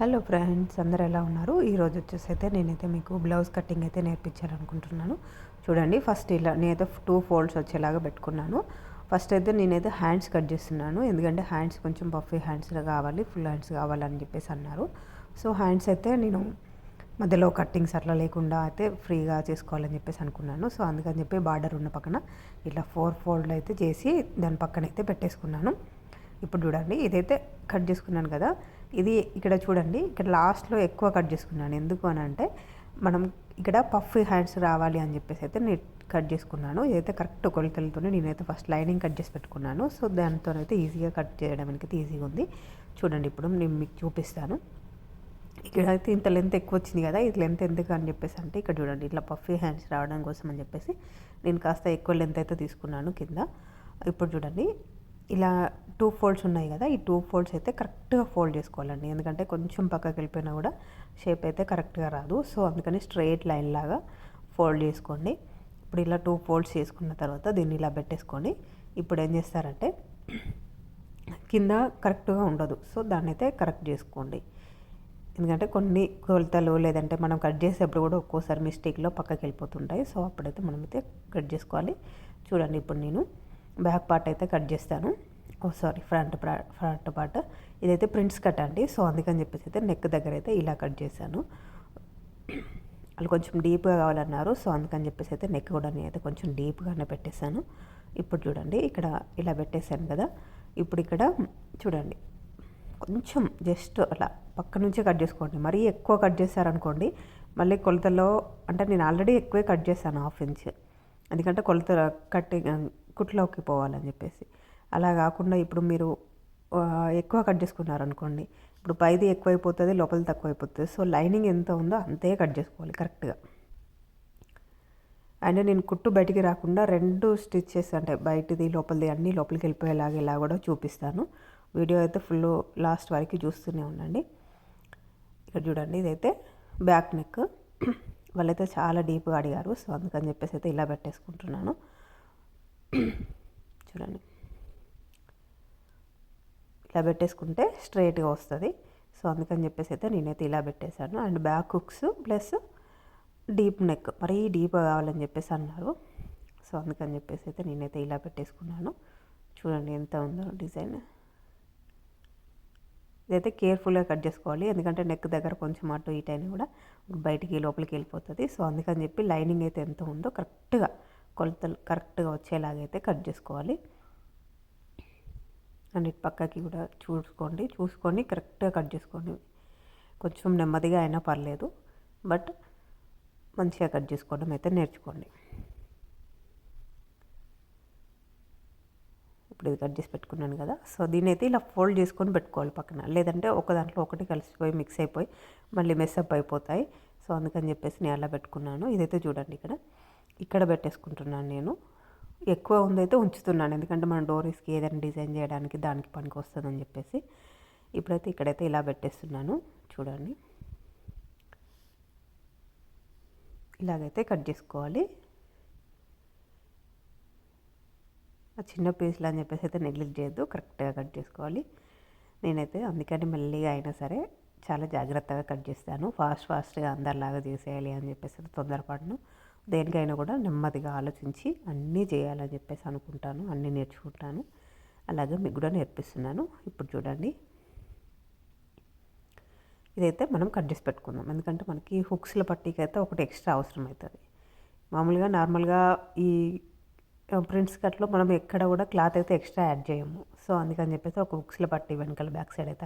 Hello friends అందరు ఎలా ఉన్నారు? ఈరోజు వచ్చేసి అయితే నేనైతే మీకు బ్లౌజ్ కటింగ్ అయితే నేర్పించాలనుకుంటున్నాను. చూడండి ఫస్ట్ ఇలా నేనైతే టూ ఫోల్డ్స్ వచ్చేలాగా పెట్టుకున్నాను. ఫస్ట్ అయితే నేనైతే హ్యాండ్స్ కట్ చేస్తున్నాను. ఎందుకంటే హ్యాండ్స్ కొంచెం పఫీ హ్యాండ్స్ కావాలి ఫుల్ హ్యాండ్స్ కావాలని చెప్పేసి అన్నారు. సో హ్యాండ్స్ అయితే నేను మధ్యలో కట్టింగ్స్ అట్లా లేకుండా అయితే ఫ్రీగా చేసుకోవాలని చెప్పేసి అనుకున్నాను. సో అందుకని చెప్పి బార్డర్ ఉన్న పక్కన ఇట్లా ఫోర్ ఫోల్డ్ అయితే చేసి దాని పక్కన అయితే పెట్టేసుకున్నాను. ఇప్పుడు చూడండి ఇదైతే కట్ చేసుకున్నాను కదా. ఇది ఇక్కడ చూడండి ఇక్కడ లాస్ట్లో ఎక్కువ కట్ చేసుకున్నాను. ఎందుకు అని అంటే మనం ఇక్కడ పఫ్ హ్యాండ్స్ రావాలి అని చెప్పేసి అయితే నేను కట్ చేసుకున్నాను. ఇదైతే కరెక్ట్ కొలతలతోనే నేనైతే ఫస్ట్ లైనింగ్ కట్ చేసి పెట్టుకున్నాను. సో దానితోనైతే ఈజీగా కట్ చేయడానికి అయితే ఈజీగా ఉంది. చూడండి ఇప్పుడు నేను మీకు చూపిస్తాను. ఇక్కడ అయితే ఇంత లెంత్ ఎక్కువ వచ్చింది కదా ఇది లెంత్ ఎందుకు అని చెప్పేసి అంటే ఇక్కడ చూడండి ఇట్లా పఫీ హ్యాండ్స్ రావడం కోసం అని చెప్పేసి నేను కాస్త ఎక్కువ లెంత్ అయితే తీసుకున్నాను కింద. ఇప్పుడు చూడండి ఇలా టూ ఫోల్డ్స్ ఉన్నాయి కదా ఈ టూ ఫోల్డ్స్ అయితే కరెక్ట్గా ఫోల్డ్ చేసుకోవాలండి. ఎందుకంటే కొంచెం పక్కకి వెళ్ళిపోయినా కూడా షేప్ అయితే కరెక్ట్గా రాదు. సో అందుకని స్ట్రైట్ లైన్ లాగా ఫోల్డ్ చేసుకోండి. ఇప్పుడు ఇలా టూ ఫోల్డ్స్ చేసుకున్న తర్వాత దీన్ని ఇలా పెట్టేసుకోండి. ఇప్పుడు ఏం చేస్తారంటే కింద కరెక్ట్గా ఉండదు. సో దాన్ని అయితే కరెక్ట్ చేసుకోండి. ఎందుకంటే కొన్ని కొలతలు లేదంటే మనం కట్ చేసేటప్పుడు కూడా ఒక్కోసారి మిస్టేక్లో పక్కకి వెళ్ళిపోతుంటాయి. సో అప్పుడైతే మనమైతే కట్ చేసుకోవాలి. చూడండి ఇప్పుడు నేను బ్యాక్ పార్ట్ అయితే కట్ చేస్తాను. Oh sorry front front part. ఇదైతే ప్రింట్స్ కట్ అండి. సో అందుకని చెప్పేసి అయితే నెక్ దగ్గర అయితే ఇలా కట్ చేశాను. వాళ్ళు కొంచెం డీప్గా కావాలన్నారు. సో అందుకని చెప్పేసి అయితే నెక్ కూడా నేనైతే కొంచెం డీప్గానే పెట్టేశాను. ఇప్పుడు చూడండి ఇక్కడ ఇలా పెట్టేశాను కదా. ఇప్పుడు ఇక్కడ చూడండి కొంచెం జస్ట్ అలా పక్క నుంచే కట్ చేసుకోండి. మరీ ఎక్కువ కట్ చేశారనుకోండి మళ్ళీ కొలతలో అంటే నేను ఆల్రెడీ ఎక్కువే కట్ చేశాను హాఫ్ ఇంచ్. ఎందుకంటే కొలత కట్టింగ్ కుట్లోకి పోవాలని చెప్పేసి. అలా కాకుండా ఇప్పుడు మీరు ఎక్కువ కట్ చేసుకున్నారనుకోండి ఇప్పుడు పైది ఎక్కువైపోతుంది లోపల తక్కువైపోతుంది. సో లైనింగ్ ఎంత ఉందో అంతే కట్ చేసుకోవాలి కరెక్ట్గా. అండ్ నేను కుట్టు బయటికి రాకుండా రెండు స్టిచ్చెస్ అంటే బయటిది లోపలిది అన్నీ లోపలికి వెళ్ళిపోయేలాగా ఇలా కూడా చూపిస్తాను. వీడియో అయితే ఫుల్ లాస్ట్ వరకు చూస్తూనే ఉండండి. ఇక్కడ చూడండి ఇదైతే బ్యాక్ నెక్. వాళ్ళైతే చాలా డీప్గా అడిగారు సో అందుకని చెప్పేసి అయితే ఇలా పెట్టేసుకుంటున్నాను. చూడండి. ఇలా పెట్టేసుకుంటే స్ట్రైట్గా వస్తుంది. సో అందుకని చెప్పేసి అయితే నేనైతే ఇలా పెట్టేశాను. And back hooks plus deep neck. మరీ డీప్గా కావాలని చెప్పేసి అన్నారు. సో అందుకని చెప్పేసి అయితే నేనైతే ఇలా పెట్టేసుకున్నాను. చూడండి ఎంత ఉందో డిజైన్. ఇదైతే కేర్ఫుల్గా కట్ చేసుకోవాలి. ఎందుకంటే నెక్ దగ్గర కొంచెం అటు ఇటు అయినా కూడా బయటికి లోపలికి వెళ్ళిపోతుంది. సో అందుకని చెప్పి లైనింగ్ అయితే ఎంత ఉందో కరెక్ట్గా కొలతలు కరెక్ట్గా వచ్చేలాగైతే కట్ చేసుకోవాలి. అండ్ ఇటు పక్కకి కూడా చూసుకోండి చూసుకొని కరెక్ట్గా కట్ చేసుకోండి. కొంచెం నెమ్మదిగా అయినా పర్లేదు బట్ మంచిగా కట్ చేసుకోవడం అయితే నేర్చుకోండి. ఇప్పుడు ఇది కట్ చేసి పెట్టుకున్నాను కదా సో దీని అయితే ఇలా ఫోల్డ్ చేసుకొని పెట్టుకోవాలి పక్కన. లేదంటే ఒక దాంట్లో ఒకటి కలిసిపోయి మిక్స్ అయిపోయి మళ్ళీ మెస్అప్ అయిపోతాయి. సో అందుకని చెప్పేసి నేను అలా పెట్టుకున్నాను. ఇదైతే చూడండి ఇక్కడ. ఇక్కడ పెట్టేసుకుంటున్నాను నేను. ఎక్కువ ఉందైతే ఉంచుతున్నాను ఎందుకంటే మన డోరీస్కి ఏదైనా డిజైన్ చేయడానికి దానికి పనికి వస్తుందని చెప్పేసి ఇప్పుడైతే ఇక్కడైతే ఇలా పెట్టేస్తున్నాను. చూడండి. ఇలాగైతే కట్ చేసుకోవాలి. ఆ చిన్న పీసులు అని చెప్పేసి అయితే నెగ్లెక్ట్ చేయొద్దు కరెక్ట్గా కట్ చేసుకోవాలి. నేనైతే అందుకని మెల్లిగా అయినా సరే చాలా జాగ్రత్తగా కట్ చేస్తాను. ఫాస్ట్ ఫాస్ట్గా అందరిలాగా చేసేయాలి అని చెప్పేసి తొందరపడను. దేనికైనా కూడా నెమ్మదిగా ఆలోచించి అన్నీ చేయాలని చెప్పేసి అనుకుంటాను అన్నీ నేర్చుకుంటాను. అలాగే మీకు కూడా నేర్పిస్తున్నాను. ఇప్పుడు చూడండి. ఇదైతే మనం కట్ చేసి పెట్టుకుందాం. ఎందుకంటే మనకి హుక్స్ల పట్టీకి అయితే ఒకటి ఎక్స్ట్రా అవసరం అవుతుంది మామూలుగా నార్మల్గా ఈ ప్రింట్స్ కట్లో మనం ఎక్కడ కూడా క్లాత్ అయితే ఎక్స్ట్రా యాడ్ చేయము. సో అందుకని చెప్పేసి ఒక హుక్స్ల పట్టి వెనకాల బ్యాక్ సైడ్ అయితే